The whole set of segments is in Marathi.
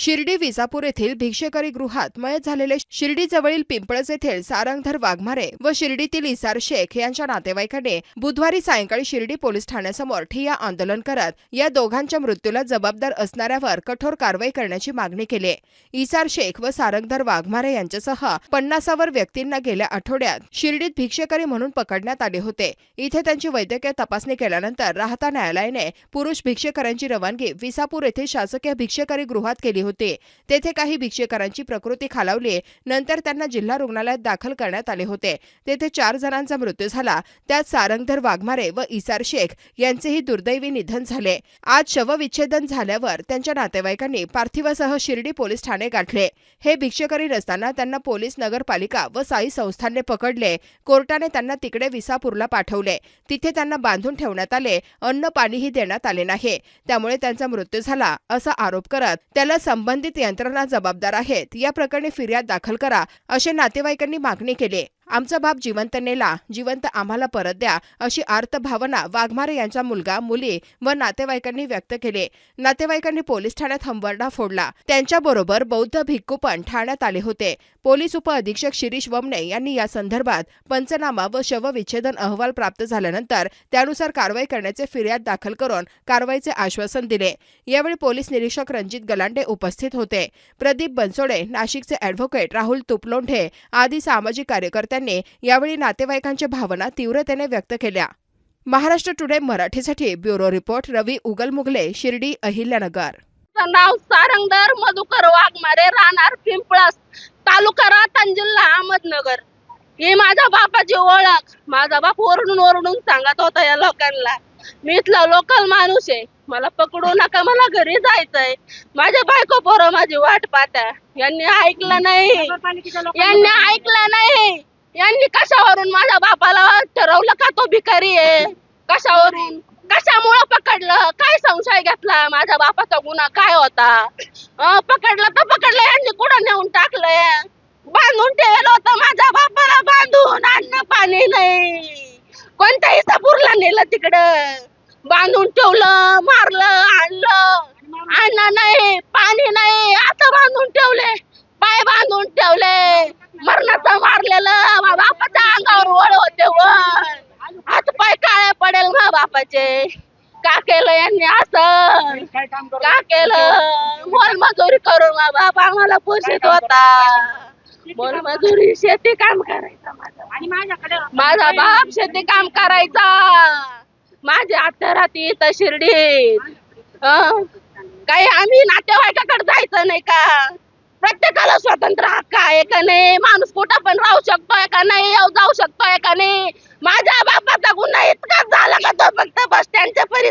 शिर्डी विजापूर येथील भिक्षेकरी गृहात मयत झालेले शिर्डी जवळील पिंपळस येथील सारंगधर वाघमारे व शिर्डीतील इसार शेख यांच्या नातेवाईकांनी बुधवारी सायंकाळी शिर्डी पोलीस ठाण्यासमोर ठिया आंदोलन करत या दोघांच्या मृत्यूला जबाबदार असणाऱ्यावर कठोर कारवाई करण्याची मागणी केली. इसार शेख व सारंगधर वाघमारे यांच्यासह पन्नासावर व्यक्तींना गेल्या आठवड्यात शिर्डीत भिक्षेकरी म्हणून पकडण्यात आले होते. इथे त्यांची वैद्यकीय तपासणी केल्यानंतर राहता न्यायालयाने पुरुष भिक्षेकरांची रवानगी विसापूर येथील शासकीय भिक्षेकरी गृहात केली होती. तेथे काही भिक्षेकरांची प्रकृती खालावली. नंतर त्यांना जिल्हा रुग्णालयात दाखल करण्यात आले होते. तेथे चार जणांचा मृत्यू झाला. त्यात सारंगधर वाघमारे व इसार शेख यांचेही दुर्दैवी निधन झाले. आज शवविच्छेदन झाल्यावर त्यांच्या नातेवाईकांनी पार्थिवासह शिर्डी पोलीस ठाणे गाठले. हे भिक्षेकरी नसताना त्यांना पोलीस नगरपालिका व साई संस्थांनी पकडले. कोर्टाने त्यांना तिकडे विसापूरला पाठवले. तिथे त्यांना बांधून ठेवण्यात आले. अन्न पाणीही देण्यात आले नाही. त्यामुळे त्यांचा मृत्यू झाला असा आरोप करत त्याला संबंधित यंत्रणा जबाबदार आहेत. या प्रकरणी फिर्याद दाखल करा असे नातेवाईकांनी मागणी केली. आमचा बाप जिवंत नेला जिवंत आम्हाला परत द्या अशी आर्त भावना वाघमारे यांचा मुलगा मुली व नातेवाईकांनी व्यक्त केले. नातेवाईकांनी पोलीस ठाण्यात हंबरडा फोडला. त्यांच्याबरोबर बौद्ध भिक्खू पण ठाण्यात आले होते. पोलीस उपअधीक्षक शिरीष वमने यांनी या संदर्भात पंचनामा व शवविच्छेदन अहवाल प्राप्त झाल्यानंतर त्यानुसार कारवाई करण्याचे फिर्याद दाखल करून कारवाईचे आश्वासन दिले. यावेळी पोलीस निरीक्षक रणजित गलांडे उपस्थित होते. प्रदीप बनसोडे नाशिकचे अॅडव्होकेट राहुल तुपलोंढे आदी सामाजिक कार्यकर्त्यांनी यावेळी नातेवाईकांच्या भावना तीव्रतेने व्यक्त केल्या. महाराष्ट्र टुडे मराठीसाठी ब्युरो रिपोर्ट रवी उगलमुगले शिर्डी अहिल्यानगर. नाव सारंगधर मधुकर वाघमारे राहणार पिंपळस तालुका रातन जिल्हा अहमदनगर. ही माझ्या बापाची ओळख. माझा बाप ओरडून ओरडून सांगत होता या लोकांना. मी इथला लोकल माणूस आहे. मला पकडू नका मला घरी जायचंय. माझ्या बायको पोरं माझी वाट पाहत्या यांनी ऐकलं नाही. यांनी ऐकलं नाही. यांनी कशावरून माझ्या बापाला ठरवलं का तो भिकारी आहे? कशावरून? कशामुळं पकडलं? काय संशय घेतला? माझ्या बापाचा गुन्हा काय होता? पकडलं तर पकडलं यांनी कुठं नेऊन टाकलंय? बांधून ठेवलं होतं माझ्या बापाला बांधून अन्न पाणी नाही. कोणत्याही सपूरला नेलं तिकडं. बांधून ठेवलं मारलं आणलं. अन्न नाही पाणी नाही. आता बांधून ठेवले पाय बांधून ठेवले मरणाचं मारलेलं मा बापाच्या अंगावर वळ होते वर हात पाय काळे पडेल मा बापाचे का केलं यांनी असं? का केलं? मोलमजुरी करून मा बाप आम्हाला पोषित होता. मोलमजुरी शेती काम करायचं माझा. माझा बाप शेती काम करायचा. माझी आत्या राहते इथं शिर्डीत? काही आम्ही नातेवाईकाकडे जायचं नाही का? प्रत्येकाला स्वतंत्र हक्क आहे का नाही? माणूस कुठं पण राहू शकतोय का नाही? येऊ जाऊ शकतोय का नाही? माझ्या बापाचा गुन्हा इतकाच झाला का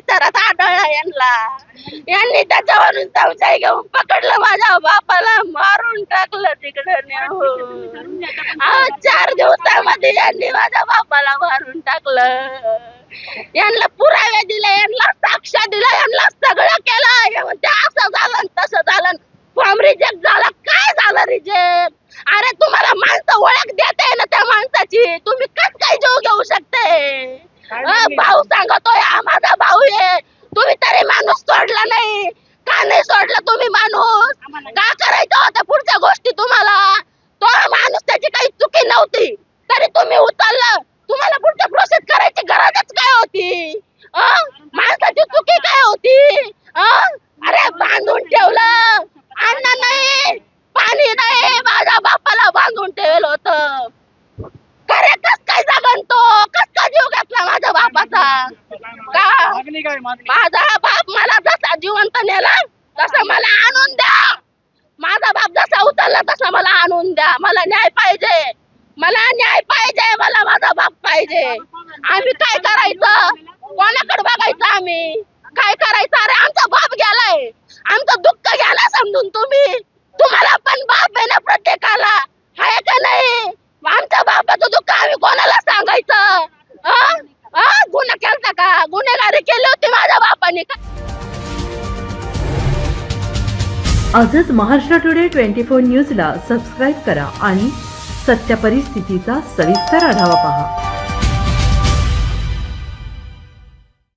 परिसरात आढळला यांना. यांनी त्याच्यावरून संशय घेऊन पकडलं माझ्या बापाला मारून टाकलं तिकडं नेऊन अहो, चार दिवसामध्ये यांनी माझ्या बापाला मारून टाकलं. यांना पुरावे दिले यांना साक्ष दिला यांना सगळं केलं. हे म्हणते असं झालं तसं झालं फॉर्म रिजेक्ट झाला. काय झालं रिजेक्ट? अरे तुम्हाला माणसं ओळख देते ना त्या माणसाची. तुम्ही कस काय जीव घेऊ शकते? अं, भाऊ सांगतो हा माझा भाऊ आहे तुम्ही तरी माणूस सोडला नाही का नाही सोडला तुम्ही माणूस का करायचं होतं पुढच्या गोष्टी तुम्हाला तो माणूस त्याची काही चुकी नव्हती तरी तुम्ही उचललं. तुम्हाला पुढच्या प्रोसेस करायची गरजच काय होती? माणसाची चुकी काय होती? अरे बांधून ठेवलं. अन्न नाही पाणी नाही माझ्या बापाला बांधून ठेवलं होत. खरे कस काय जगन तो? कस काय जीव घेतला माझ्या बापाचा? का? माझा बाप मला जसा जिवंत नेला तसा मला आणून द्या. माझा बाप जसा उचलला तसा मला आणून द्या मला न्याय पाहिजे मला न्याय पाहिजे मला माझा बाप पाहिजे आम्ही काय करायचं कोणाकडे बघायचं आम्ही काय करायचं अरे आमचा बाप गेलाय आमचं दुःख घ्या ना समजून तुम्ही? तुम्हाला पण बाप आहे ना प्रत्येकाला. आहे का नाही? आमच्या बापाचं दुःख आम्ही कोणाला सांगायचं? हं? गुन्हा केलता का? गुन्हेगारी केली होती माझ्या बापाने. का आजच महाराष्ट्र टुडे ट्वेंटी फोर न्यूजला सबस्क्राईब करा आणि सत्य परिस्थितीचा सविस्तर आढावा पहा.